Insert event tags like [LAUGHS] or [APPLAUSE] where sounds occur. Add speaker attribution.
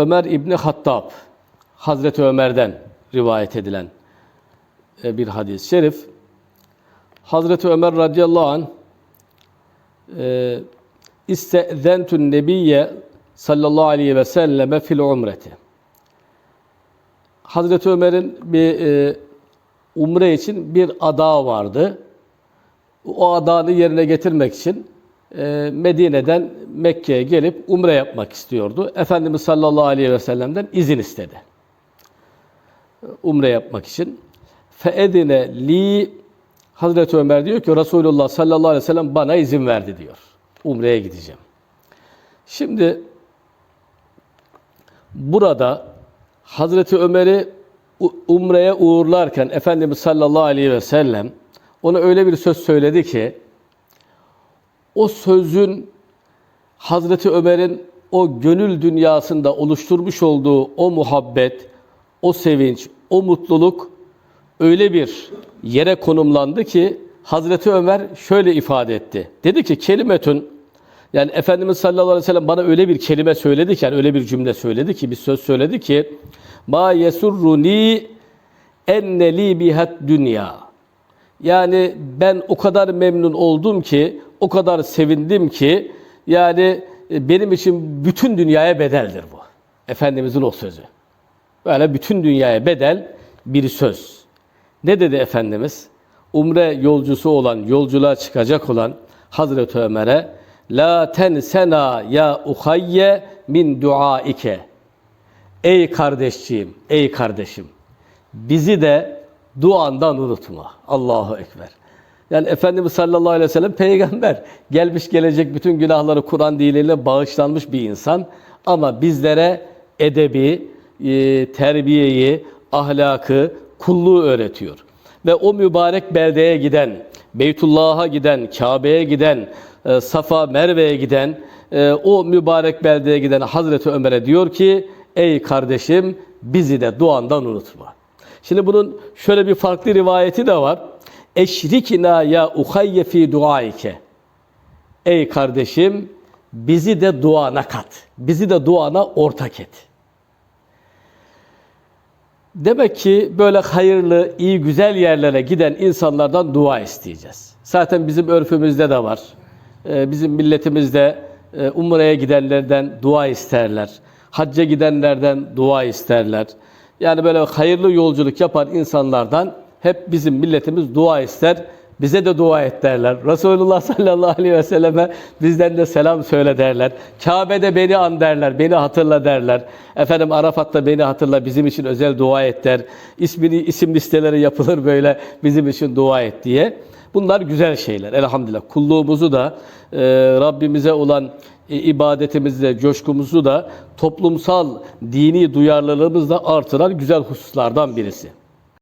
Speaker 1: Ömer İbni Hattab, Hazreti Ömer'den rivayet edilen e, bir hadis-i şerif. Hazreti Ömer radıyallahu anh e, İstezentün nebiyye sallallahu aleyhi ve selleme fil umreti. Hazreti Ömer'in bir e, umre için bir ada vardı. O adanı yerine getirmek için Medine'den Mekke'ye gelip umre yapmak istiyordu. Efendimiz sallallahu aleyhi ve sellem'den izin istedi. Umre yapmak için. Feedine li Hazreti Ömer diyor ki Resulullah sallallahu aleyhi ve sellem bana izin verdi diyor. Umre'ye gideceğim. Şimdi burada Hazreti Ömer'i Umre'ye uğurlarken Efendimiz sallallahu aleyhi ve sellem ona öyle bir söz söyledi ki o sözün Hazreti Ömer'in o gönül dünyasında oluşturmuş olduğu o muhabbet, o sevinç, o mutluluk öyle bir yere konumlandı ki Hazreti Ömer şöyle ifade etti. Dedi ki kelimetün yani Efendimiz sallallahu aleyhi ve sellem bana öyle bir kelime söyledi ki, yani öyle bir cümle söyledi ki, bir söz söyledi ki ma yesurruni enneli bihat dünya. Yani ben o kadar memnun oldum ki, o kadar sevindim ki yani e, benim için bütün dünyaya bedeldir bu. Efendimizin o sözü. Böyle bütün dünyaya bedel bir söz. Ne dedi Efendimiz? Umre yolcusu olan, yolculuğa çıkacak olan Hazreti Ömer'e La tensena ya uhayye min duaike. Ey kardeşciğim, ey kardeşim. Bizi de duandan unutma. Allahu Ekber. Yani Efendimiz sallallahu aleyhi ve sellem peygamber. Gelmiş gelecek bütün günahları Kur'an diliyle bağışlanmış bir insan. Ama bizlere edebi, e, terbiyeyi, ahlakı, kulluğu öğretiyor. Ve o mübarek beldeye giden, Beytullah'a giden, Kabe'ye giden, e, Safa, Merve'ye giden, e, o mübarek beldeye giden Hazreti Ömer'e diyor ki, ey kardeşim bizi de duandan unutma. Şimdi bunun şöyle bir farklı rivayeti de var. Eşrikina ya uhayye fi duaike. Ey kardeşim bizi de duana kat. Bizi de duana ortak et. Demek ki böyle hayırlı, iyi, güzel yerlere giden insanlardan dua isteyeceğiz. Zaten bizim örfümüzde de var. Ee, Bizim milletimizde e, Umre'ye gidenlerden dua isterler. Hacca gidenlerden dua isterler. Yani böyle hayırlı yolculuk yapan insanlardan hep bizim milletimiz dua ister. Bize de dua et derler. Resulullah [LAUGHS] sallallahu aleyhi ve selleme bizden de selam söyle derler. Kabe'de beni an derler, beni hatırla derler. Efendim Arafat'ta beni hatırla, bizim için özel dua et der. İsmini, isim listeleri yapılır böyle bizim için dua et diye. Bunlar güzel şeyler elhamdülillah. Kulluğumuzu da e, Rabbimize olan e, ibadetimizde, coşkumuzu da toplumsal dini duyarlılığımızla artıran güzel hususlardan birisi.